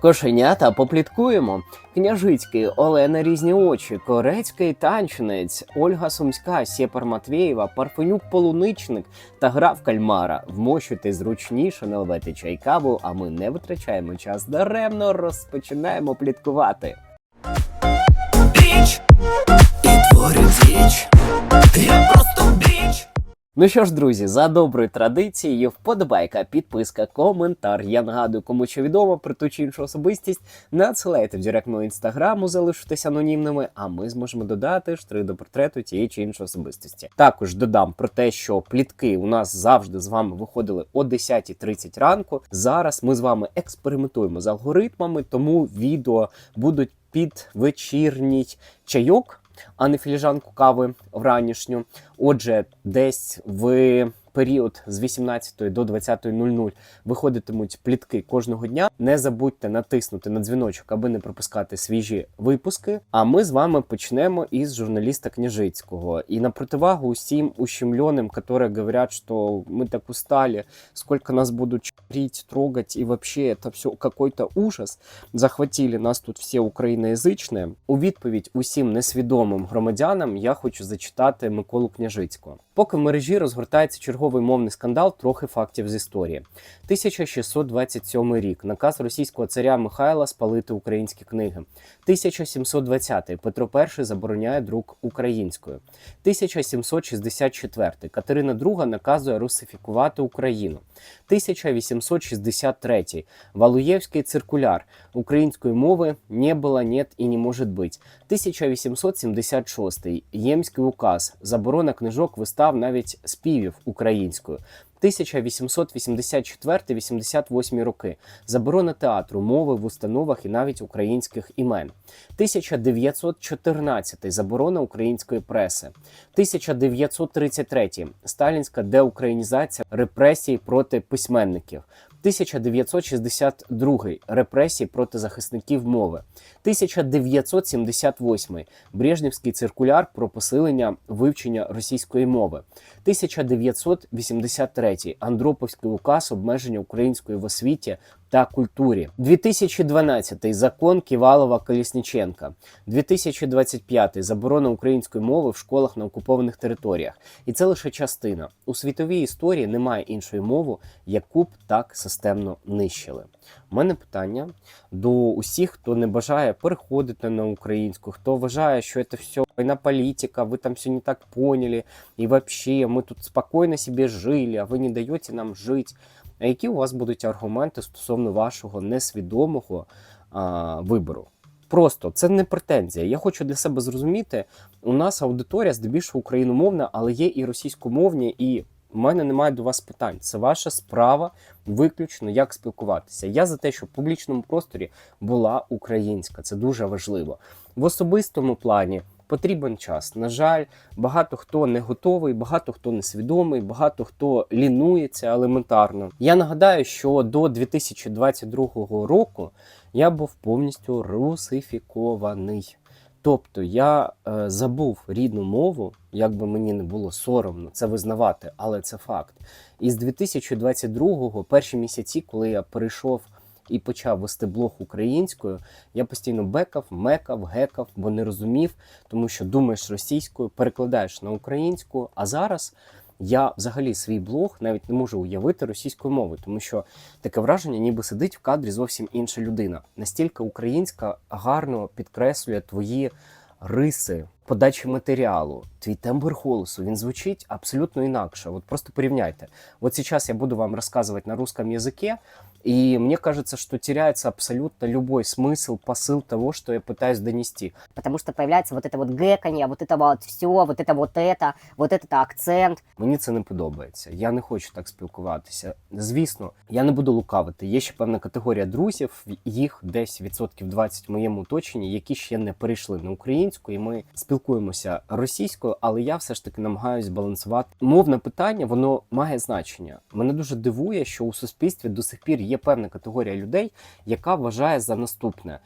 Кошенята попліткуємо. Княжицький, Олена Різні очі, Корецький танчинець, Ольга Сумська, Сєпар Матвєєва, Парфенюк Полуничник та граф Кальмара. Вмощуйте зручніше, наливайте чай каву, а ми не витрачаємо час даремно, розпочинаємо пліткувати. Біч і творить річ. Я просто. Ну що ж, друзі, за доброю традицією, вподобайка, підписка, коментар. Я нагадую, кому що відомо про ту чи іншу особистість. Надсилайте в директ мого інстаграму, залишитесь анонімними, а ми зможемо додати штри до портрету тієї чи іншої особистості. Також додам про те, що плітки у нас завжди з вами виходили о 10.30 ранку. Зараз ми з вами експериментуємо з алгоритмами, тому відео будуть під вечірній чайок. А не філіжанку кави вранішню. Отже, десь в період з 18 до 20.00 виходитимуть плітки кожного дня. Не забудьте натиснути на дзвіночок, аби не пропускати свіжі випуски. А ми з вами почнемо із журналіста Княжицького. І на противагу усім ущемленным, которые говорят, что мы так устали, сколько нас будут чрить, трогать, и вообще это все какой-то ужас. Захватили нас тут всі україноязичні. У відповідь усім несвідомим громадянам я хочу зачитати Миколу Княжицького. Поки в мережі розгортається черговий мовний скандал, трохи фактів з історії. 1627 рік наказ російського царя Михайла спалити українські книги. 1720 Петро І забороняє друк українською. 1764 Катерина II наказує русифікувати Україну. 1863 Валуєвський циркуляр української мови не було, нет і не може бути. 1876 Ємський указ заборона книжок, вистав, навіть співів українською. 1884-88 роки заборона театру, мови в установах і навіть українських імен. 1914 заборона української преси. 1933 сталінська деукраїнізація репресій проти письменників. 1962 репресії проти захисників мови. 1978 Брежнівський циркуляр про посилення вивчення російської мови. 1983 Андроповський указ обмеження української в освіті та культурі. 2012 закон Ківалова Колісніченка. 2025 заборона української мови в школах на окупованих територіях. І це лише частина. У світовій історії немає іншої мови, яку б так системно нищили. У мене питання до усіх, хто не бажає переходити на українську, хто вважає, що це все війна політика, ви там все не так поняли, і взагалі ми тут спокійно собі жили, а ви не даєте нам жити. А які у вас будуть аргументи стосовно вашого несвідомого а, вибору? Просто це не претензія. Я хочу для себе зрозуміти, у нас аудиторія здебільшого україномовна, але є і російськомовні, і в мене немає до вас питань. Це ваша справа виключно як спілкуватися. Я за те, щоб в публічному просторі була українська. Це дуже важливо. В особистому плані потрібен час. На жаль, багато хто не готовий, багато хто не свідомий, багато хто лінується елементарно. Я нагадаю, що до 2022 року я був повністю русифікований. Тобто я е, забув рідну мову, як би мені не було соромно це визнавати, але це факт. І з 2022-го, перші місяці, коли я перейшов і почав вести блог українською, я постійно бекав, мекав, гекав, бо не розумів, тому що думаєш російською, перекладаєш на українську. А зараз я взагалі свій блог навіть не можу уявити російською мовою, тому що таке враження, ніби сидить в кадрі зовсім інша людина. Настільки українська гарно підкреслює твої риси. Подачі матеріалу, твій тембр голосу, він звучить абсолютно інакше. От просто порівняйте. Вот сейчас я буду вам рассказывать на русском языке, и мне кажется, что теряется абсолютно любой смысл, посыл того, что я пытаюсь донести. потому что появляется вот это вот гэканье, вот это вот все, вот это вот это, вот этот акцент. Мені це не подобається. Я не хочу так спілкуватися. Звісно, я не буду лукавити. Є ще певна категорія друзів, їх десь відсотків 20 в моєму оточенні, які ще не перейшли на українську, і ми спілкуємося російською, але я все ж таки намагаюся балансувати. Мовне питання воно має значення. Мене дуже дивує, що у суспільстві до сих пір є певна категорія людей, яка вважає за наступне.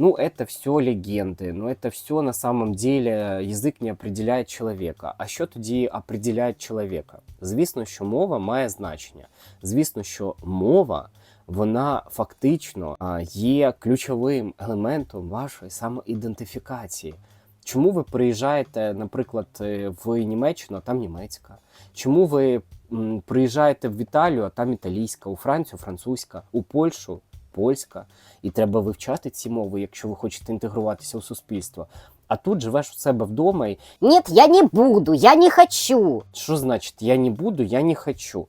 Ну, это все легенди, ну это все на самом деле язик не определяє чоловіка. А що тоді определяє чоловіка? Звісно, що мова має значення. Звісно, що мова вона фактично є ключовим елементом вашої самоідентифікації. Чому ви приїжджаєте, наприклад, е, в Німеччину, а там німецька? Чому ви приїжджаєте в Італію, а там італійська, у Францію французька, у Польщу польська, і треба вивчати ці мови, якщо ви хочете інтегруватися у суспільство. А тут живеш у себе вдома, і Нет, я не буду, я не хочу. що значить я не буду, я не хочу.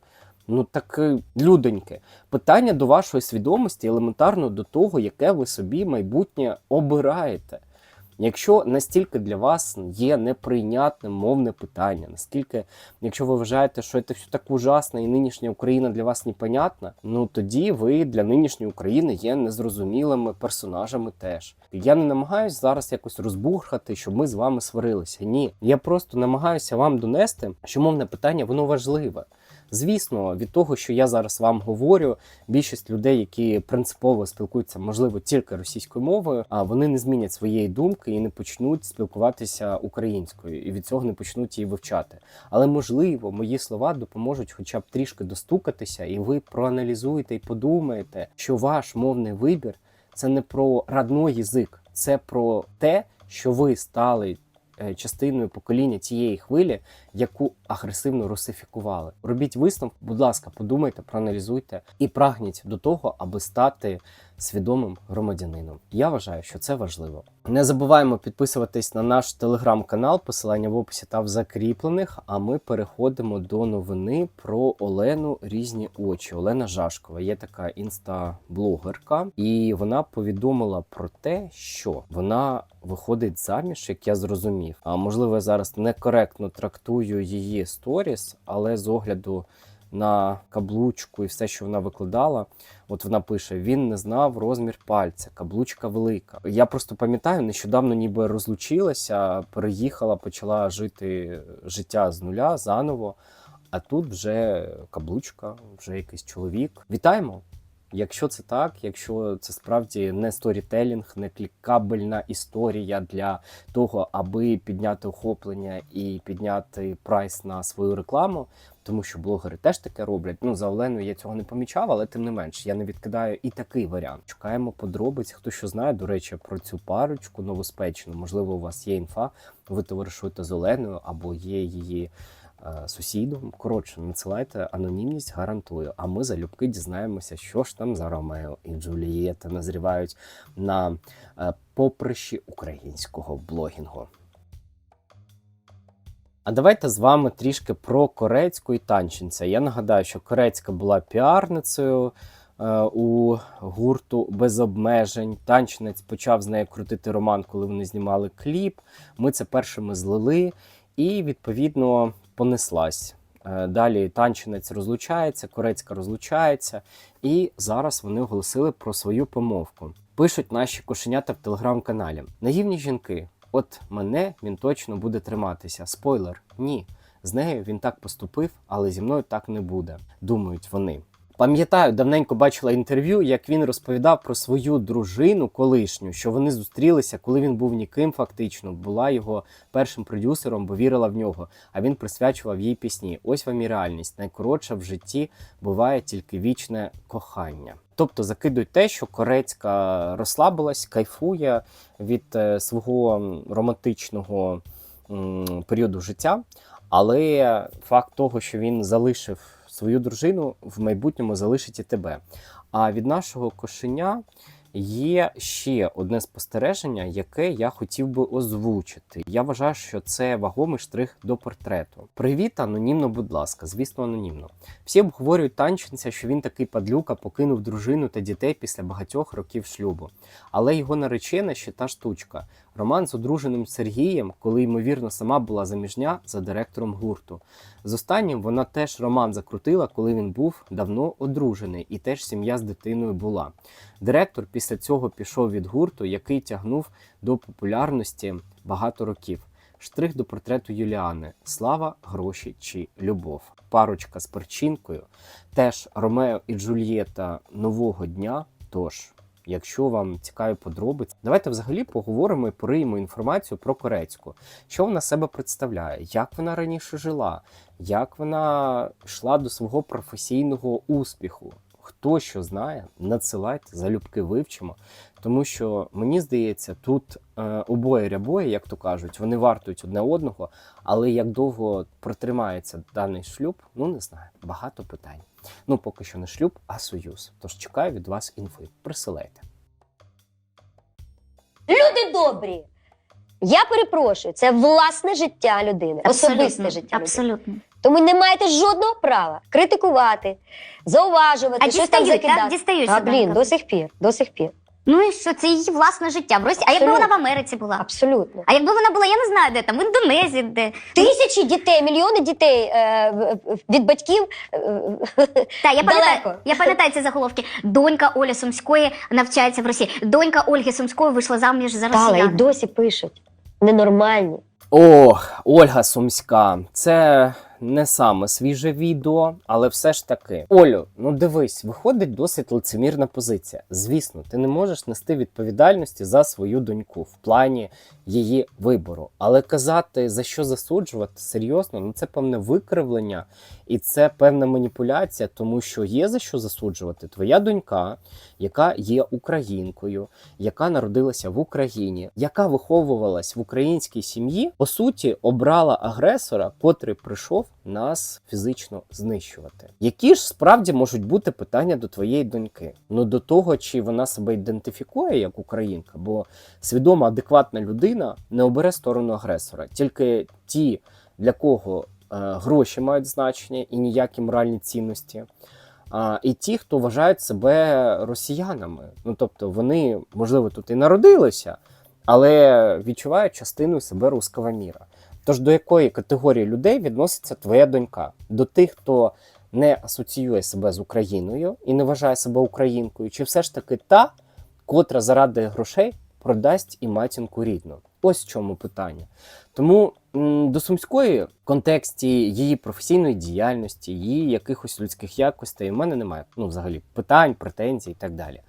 Ну так е, людоньки, питання до вашої свідомості елементарно до того, яке ви собі майбутнє обираєте. Якщо настільки для вас є неприйнятним мовне питання, наскільки, якщо ви вважаєте, що це все так ужасно і нинішня Україна для вас непонятна, ну тоді ви для нинішньої України є незрозумілими персонажами теж. Я не намагаюся зараз якось розбурхати, щоб ми з вами сварилися. Ні, я просто намагаюся вам донести, що мовне питання воно важливе. Звісно, від того, що я зараз вам говорю, більшість людей, які принципово спілкуються, можливо, тільки російською мовою, а вони не змінять своєї думки і не почнуть спілкуватися українською, і від цього не почнуть її вивчати. Але можливо, мої слова допоможуть, хоча б трішки достукатися, і ви проаналізуєте і подумаєте, що ваш мовний вибір це не про родной язик, це про те, що ви стали частиною покоління цієї хвилі, яку агресивно русифікували. Робіть висновок, будь ласка, подумайте, проаналізуйте і прагніть до того, аби стати свідомим громадянином. Я вважаю, що це важливо. Не забуваємо підписуватись на наш телеграм-канал, посилання в описі та в закріплених. А ми переходимо до новини про Олену Різні очі. Олена Жашкова є така інстаблогерка, і вона повідомила про те, що вона виходить заміж, як я зрозумів. А можливо, я зараз некоректно трактую її сторіс, але з огляду на каблучку і все, що вона викладала. От вона пише: він не знав розмір пальця, каблучка велика. Я просто пам'ятаю, нещодавно ніби розлучилася, переїхала, почала жити життя з нуля заново. А тут вже каблучка, вже якийсь чоловік. Вітаємо! Якщо це так, якщо це справді не сторітелінг, не клікабельна історія для того, аби підняти охоплення і підняти прайс на свою рекламу, тому що блогери теж таке роблять. Ну за Оленою я цього не помічав, але тим не менш я не відкидаю і такий варіант. Чекаємо подробиць. Хто що знає, до речі, про цю парочку новоспечену. Можливо, у вас є інфа, ви товаришуєте з Оленою або є її. Е, Сусідом, коротше, надсилайте анонімність, гарантую. А ми залюбки дізнаємося, що ж там за Ромео і Джулієта назрівають на е, поприщі українського блогінгу. А давайте з вами трішки про корецьку і танченця. Я нагадаю, що корецька була піарницею е, у гурту без обмежень. Танчинець почав з нею крутити роман, коли вони знімали кліп. Ми це першими злили, і відповідно понеслась. Е, Далі танчинець розлучається, корецька розлучається, і зараз вони оголосили про свою помовку. Пишуть наші кошенята в телеграм-каналі. Наївні жінки, от мене він точно буде триматися. Спойлер, ні. З нею він так поступив, але зі мною так не буде. Думають вони. Пам'ятаю, давненько бачила інтерв'ю, як він розповідав про свою дружину колишню, що вони зустрілися, коли він був ніким, фактично була його першим продюсером, бо вірила в нього. А він присвячував їй пісні. Ось вам і реальність. Найкоротша в житті буває тільки вічне кохання. Тобто закидують те, що Корецька розслабилась, кайфує від е, свого романтичного періоду життя, але факт того, що він залишив свою дружину, в майбутньому залишить і тебе. А від нашого кошеня є ще одне спостереження, яке я хотів би озвучити. Я вважаю, що це вагомий штрих до портрету. Привіт, анонімно, будь ласка, звісно, анонімно. Всі обговорюють танченця, що він такий падлюка покинув дружину та дітей після багатьох років шлюбу. Але його наречена ще та штучка. Роман з одруженим Сергієм, коли ймовірно сама була заміжня за директором гурту. З останнім вона теж роман закрутила, коли він був давно одружений, і теж сім'я з дитиною була. Директор після цього пішов від гурту, який тягнув до популярності багато років. Штрих до портрету Юліани: слава, гроші чи любов. Парочка з перчинкою. Теж Ромео і Джульєта нового дня. Тож, якщо вам цікаві подробиці, давайте взагалі поговоримо і пориємо інформацію про Корецьку. Що вона себе представляє, як вона раніше жила, як вона йшла до свого професійного успіху. Хто що знає, надсилайте, залюбки вивчимо. Тому що мені здається, тут е, обоє рябої, як то кажуть, вони вартують одне одного, але як довго протримається даний шлюб, ну не знаю, багато питань. Ну, поки що не шлюб, а союз. Тож чекаю від вас інфи. Присилайте. Люди добрі. Я перепрошую, це власне життя людини, особисте життя людини. Абсолютно. Тому не маєте жодного права критикувати, зауважувати, А щось там дістають, так? закидати. Дістають. А блін, до сих пір, до сих пір. Ну і що, це її власне життя в Росії. А якби Абсолютно. вона в Америці була? Абсолютно. А якби вона була, я не знаю, де там, в Індонезії, де. Тисячі дітей, мільйони дітей е, від батьків. е, Та, я пам'ятаю, Далеко. я пам'ятаю ці заголовки. Донька Олі Сумської навчається в Росії. Донька Ольги Сумської вийшла заміж за Тала, і росіян. досі пишуть. Ненормальні. Ох, Ольга Сумська. Це не саме свіже відео, але все ж таки. Олю, ну дивись, виходить досить лицемірна позиція. Звісно, ти не можеш нести відповідальності за свою доньку в плані її вибору. Але казати за що засуджувати серйозно, ну це певне викривлення і це певна маніпуляція, тому що є за що засуджувати. Твоя донька, яка є українкою, яка народилася в Україні, яка виховувалась в українській сім'ї, по суті, обрала агресора, котрий прийшов нас фізично знищувати. Які ж справді можуть бути питання до твоєї доньки? Ну до того, чи вона себе ідентифікує як українка, бо свідома, адекватна людина не обере сторону агресора, тільки ті, для кого е, гроші мають значення і ніякі моральні цінності. А, і ті, хто вважають себе росіянами. Ну тобто вони, можливо, тут і народилися, але відчувають частиною себе руского міра. Тож до якої категорії людей відноситься твоя донька? До тих, хто не асоціює себе з Україною і не вважає себе українкою, чи все ж таки та, котра заради грошей продасть і матінку рідну? Ось в чому питання. Тому до Сумської в контексті її професійної діяльності, її якихось людських якостей, у мене немає ну, взагалі питань, претензій і так далі.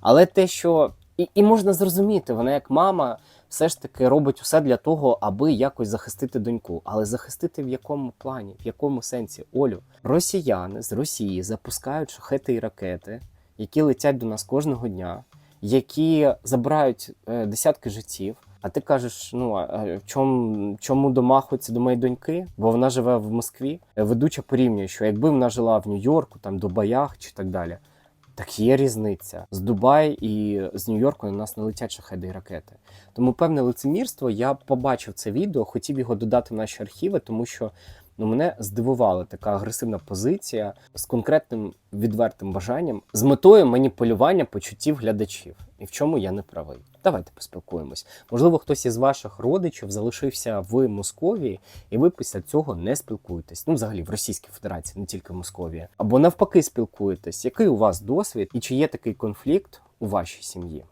Але те, що і, і можна зрозуміти, вона як мама все ж таки робить усе для того, аби якось захистити доньку. Але захистити в якому плані, в якому сенсі? Олю, росіяни з Росії запускають шахети і ракети, які летять до нас кожного дня, які забирають е, десятки життів. А ти кажеш, ну а чому, чому домахується до моєї доньки? Бо вона живе в Москві. Е, Ведуча порівнює, що якби вона жила в Нью-Йорку, там Дубаях чи так далі. Так є різниця з Дубай і з Нью-Йорку на нас не летять шахеди і ракети. Тому певне лицемірство. Я побачив це відео, хотів його додати в наші архіви, тому що ну мене здивувала така агресивна позиція з конкретним відвертим бажанням, з метою маніпулювання почуттів глядачів. І в чому я не правий. Давайте поспілкуємось. Можливо, хтось із ваших родичів залишився в Московії, і ви після цього не спілкуєтесь. Ну, взагалі, в Російській Федерації, не тільки в Московії. Або навпаки спілкуєтесь. Який у вас досвід і чи є такий конфлікт у вашій сім'ї?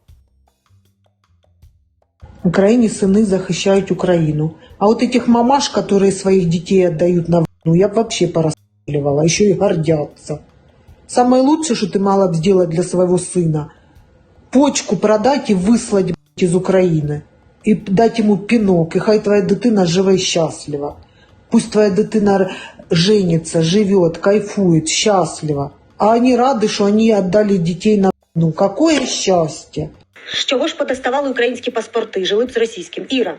Украине сыны захищают Украину. А вот этих мамаш, которые своих детей отдают на войну, я б вообще порастреливала, еще и гордятся. Самое лучшее, что ты мала бы сделать для своего сына, почку продать и выслать из Украины. И дать ему пинок, и хай твоя дитина живе и счастлива. Пусть твоя дитина женится, живет, кайфует, счастлива. А они рады, что они отдали детей на войну. Какое счастье! З чого ж подоставали українські паспорти, жили б з російським? Іра.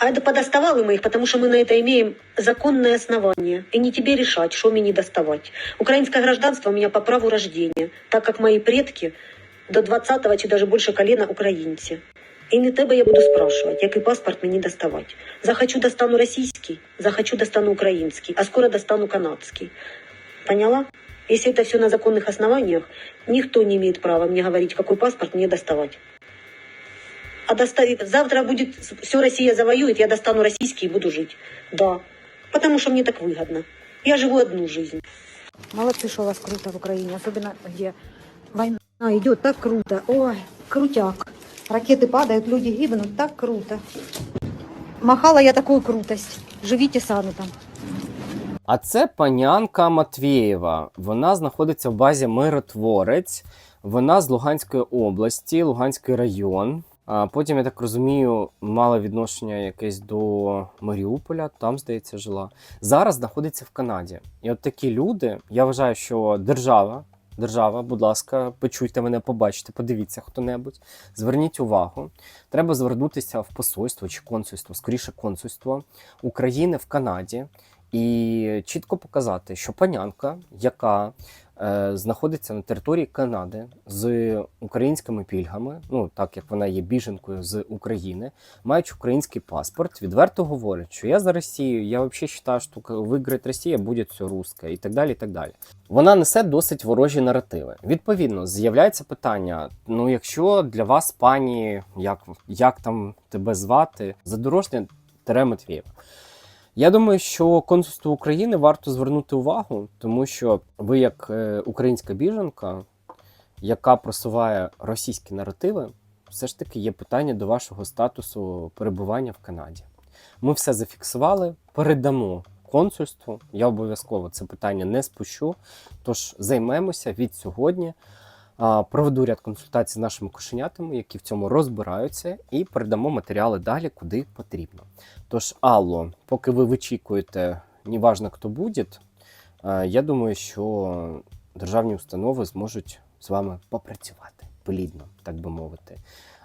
А это подоставали мы их, потому что мы на это имеем законное основание. И не тебе решать, что мне доставать. Украинское гражданство у меня по праву рождения, так как мои предки до 20-го чи даже больше колена українці. І не тебе я буду спрашивать, який паспорт мені доставать. Захочу достану російський, захочу достану український, а скоро достану канадський. Поняла? Если это все на законных основаниях, никто не имеет права мне говорить, какой паспорт мне доставать. А доста- завтра будет все Россия завоюет, я достану российский и буду жить. Да. Потому что мне так выгодно. Я живу одну жизнь. Молодцы, что у вас круто в Украине, особенно где война идет, так круто. Ой, крутяк. Ракеты падают, люди гибнут, так круто. Махала я такую крутость. Живите сами там. А це панянка Матвієва. Вона знаходиться в базі Миротворець. Вона з Луганської області, Луганський район. А потім, я так розумію, мала відношення якесь до Маріуполя, там, здається, жила. Зараз знаходиться в Канаді. І от такі люди, я вважаю, що держава держава, будь ласка, почуйте мене, побачите, подивіться хто-небудь. Зверніть увагу. Треба звернутися в посольство чи консульство, скоріше консульство України в Канаді, і чітко показати, що панянка, яка е, знаходиться на території Канади з українськими пільгами, ну так як вона є біженкою з України, маючи український паспорт, відверто говорить, що я за Росію, я взагалі вважаю, що виграє Росія, буде все русське, і так далі. і так далі. Вона несе досить ворожі наративи. Відповідно, з'являється питання: ну, якщо для вас, пані, як, як там тебе звати, задорожня Тере Матвієва. Я думаю, що консульству України варто звернути увагу, тому що ви, як е, українська біженка, яка просуває російські наративи, все ж таки є питання до вашого статусу перебування в Канаді. Ми все зафіксували, передамо консульству. Я обов'язково це питання не спущу. Тож займемося від сьогодні. Проведу ряд консультацій з нашими кошенятами, які в цьому розбираються, і передамо матеріали далі, куди потрібно. Тож, Алло, поки ви вичікуєте, неважно хто буде, е, я думаю, що державні установи зможуть з вами попрацювати плідно, так би мовити.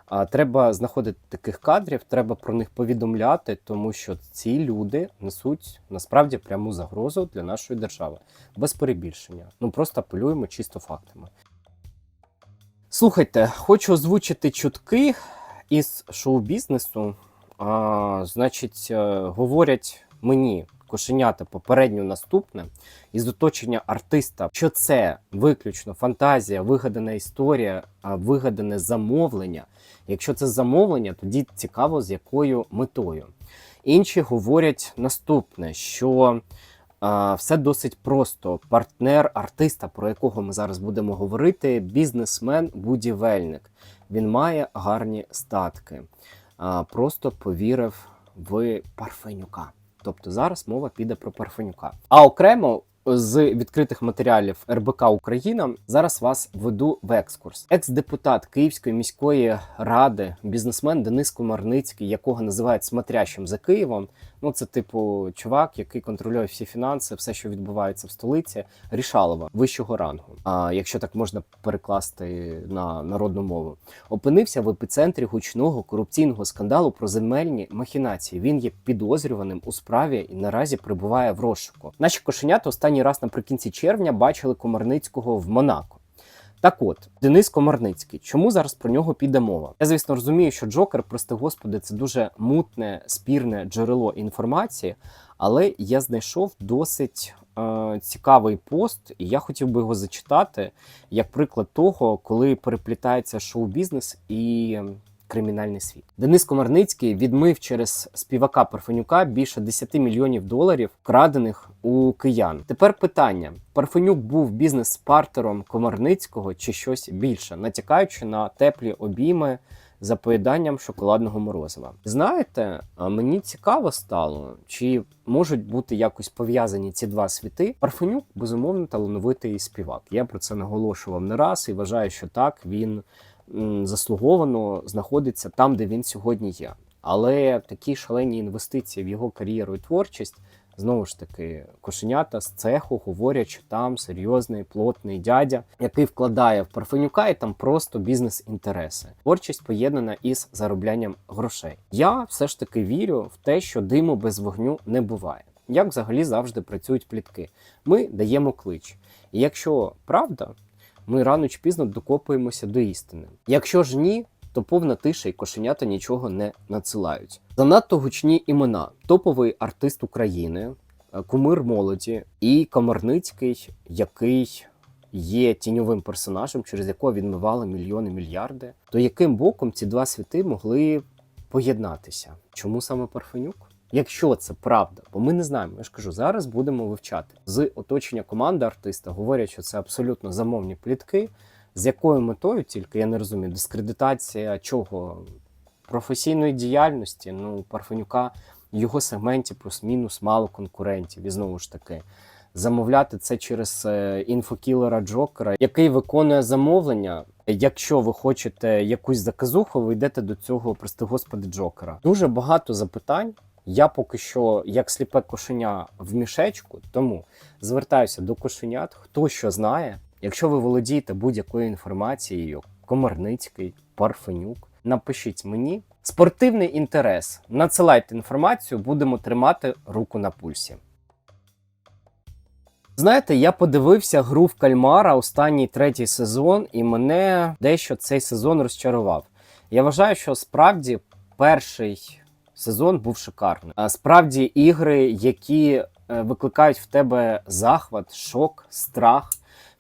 А треба знаходити таких кадрів, треба про них повідомляти, тому що ці люди несуть насправді пряму загрозу для нашої держави. Без перебільшення. Ну просто апелюємо чисто фактами. Слухайте, хочу озвучити чутки із шоу-бізнесу. А, значить, е, говорять мені кошенята попередньо наступне із оточення артиста, що це виключно фантазія, вигадана історія, вигадане замовлення. Якщо це замовлення, тоді цікаво з якою метою. Інші говорять наступне, що все досить просто. Партнер артиста, про якого ми зараз будемо говорити, бізнесмен, будівельник. Він має гарні статки. Просто повірив в Парфенюка. Тобто зараз мова піде про Парфенюка. А окремо з відкритих матеріалів РБК Україна зараз вас веду в екскурс. Екс-депутат Київської міської ради, бізнесмен Денис Комарницький, якого називають смотрящим за Києвом. Ну, це типу чувак, який контролює всі фінанси, все, що відбувається в столиці, Рішалова вищого рангу. А якщо так можна перекласти на народну мову, опинився в епіцентрі гучного корупційного скандалу про земельні махінації. Він є підозрюваним у справі і наразі перебуває в розшуку. Наші кошенята останній раз наприкінці червня бачили Комарницького в Монако. Так от, Денис Комарницький, чому зараз про нього піде мова? Я, звісно, розумію, що Джокер, прости господи, це дуже мутне, спірне джерело інформації, але я знайшов досить е, цікавий пост, і я хотів би його зачитати як приклад того, коли переплітається шоу-бізнес і кримінальний світ. Денис Комарницький відмив через співака Парфенюка більше 10 мільйонів доларів, вкрадених у киян. Тепер питання: Парфенюк був бізнес-партером Комарницького чи щось більше, натякаючи на теплі обійми за поїданням шоколадного морозива. Знаєте, мені цікаво стало, чи можуть бути якось пов'язані ці два світи. Парфенюк безумовно талановитий співак. Я про це наголошував не раз і вважаю, що так він заслуговано знаходиться там, де він сьогодні є. Але такі шалені інвестиції в його кар'єру і творчість. Знову ж таки, кошенята з цеху говорять, що там серйозний плотний дядя, який вкладає в Парфенюка, і там просто бізнес-інтереси. Творчість поєднана із зароблянням грошей. Я все ж таки вірю в те, що диму без вогню не буває. Як взагалі завжди працюють плітки? Ми даємо клич. І якщо правда, ми рано чи пізно докопуємося до істини. Якщо ж ні, то повна тиша і кошенята нічого не надсилають. Занадто гучні імена: топовий артист України, е, кумир молоді і Комарницький, який є тіньовим персонажем, через якого відмивали мільйони мільярди. То яким боком ці два світи могли поєднатися? Чому саме Парфенюк? Якщо це правда, бо ми не знаємо, я ж кажу, зараз будемо вивчати з оточення команди артиста. Говорять, що це абсолютно замовні плітки. З якою метою тільки я не розумію, дискредитація чого професійної діяльності. Ну, Парфенюка в його сегменті плюс-мінус мало конкурентів. І знову ж таки, замовляти це через е, інфокілера Джокера, який виконує замовлення. Якщо ви хочете якусь заказуху, ви йдете до цього, прости господи, Джокера. Дуже багато запитань. Я поки що як сліпе кошеня в мішечку, тому звертаюся до кошенят, хто що знає. Якщо ви володієте будь-якою інформацією, Комарницький, Парфенюк, напишіть мені. Спортивний інтерес. Надсилайте інформацію, будемо тримати руку на пульсі. Знаєте, я подивився гру в кальмара останній третій сезон, і мене дещо цей сезон розчарував. Я вважаю, що справді перший сезон був шикарний. А справді ігри, які е, викликають в тебе захват, шок, страх.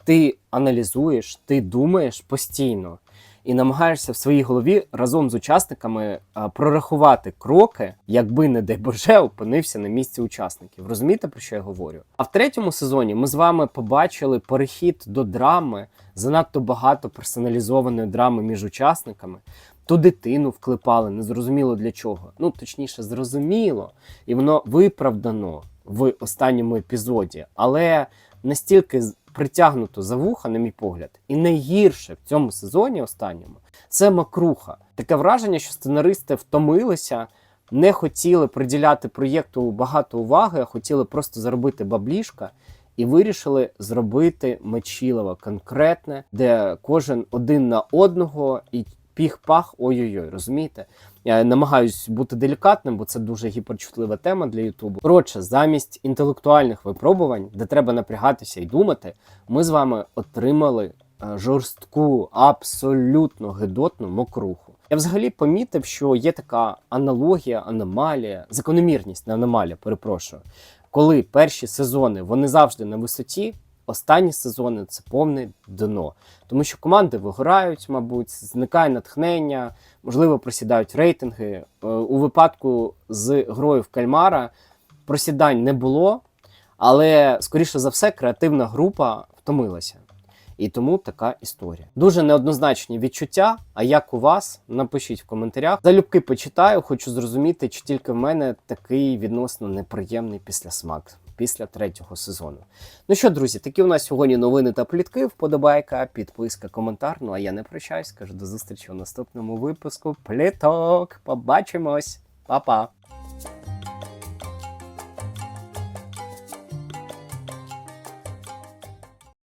Ти аналізуєш, ти думаєш постійно і намагаєшся в своїй голові разом з учасниками прорахувати кроки, якби, не дай Боже, опинився на місці учасників. Розумієте, про що я говорю? А в третьому сезоні ми з вами побачили перехід до драми, занадто багато персоналізованої драми між учасниками. Ту дитину вклепали, незрозуміло для чого. Ну, точніше, зрозуміло, і воно виправдано в останньому епізоді, але настільки притягнуто за вуха, на мій погляд, і найгірше в цьому сезоні останньому це макруха. Таке враження, що сценаристи втомилися, не хотіли приділяти проєкту багато уваги, а хотіли просто заробити баблішка. І вирішили зробити мечілово конкретне, де кожен один на одного і піх-пах, ой-ой-ой, розумієте? Я намагаюсь бути делікатним, бо це дуже гіперчутлива тема для Ютубу. Коротше, замість інтелектуальних випробувань, де треба напрягатися і думати, ми з вами отримали е, жорстку, абсолютно гидотну мокруху. Я взагалі помітив, що є така аналогія, аномалія, закономірність, не аномалія, перепрошую. Коли перші сезони вони завжди на висоті, останні сезони це повне дно. Тому що команди вигорають, мабуть, зникає натхнення, можливо, просідають рейтинги. Е, У випадку з грою в кальмара просідань не було, але, скоріше за все, креативна група втомилася. І тому така історія. Дуже неоднозначні відчуття. А як у вас? Напишіть в коментарях. Залюбки почитаю, хочу зрозуміти, чи тільки в мене такий відносно неприємний післясмак після третього сезону. Ну що, друзі, такі у нас сьогодні новини та плітки. Вподобайка, підписка, коментар. Ну а я не прощаюсь. Кажу до зустрічі у наступному випуску. Пліток. Побачимось, Па-па!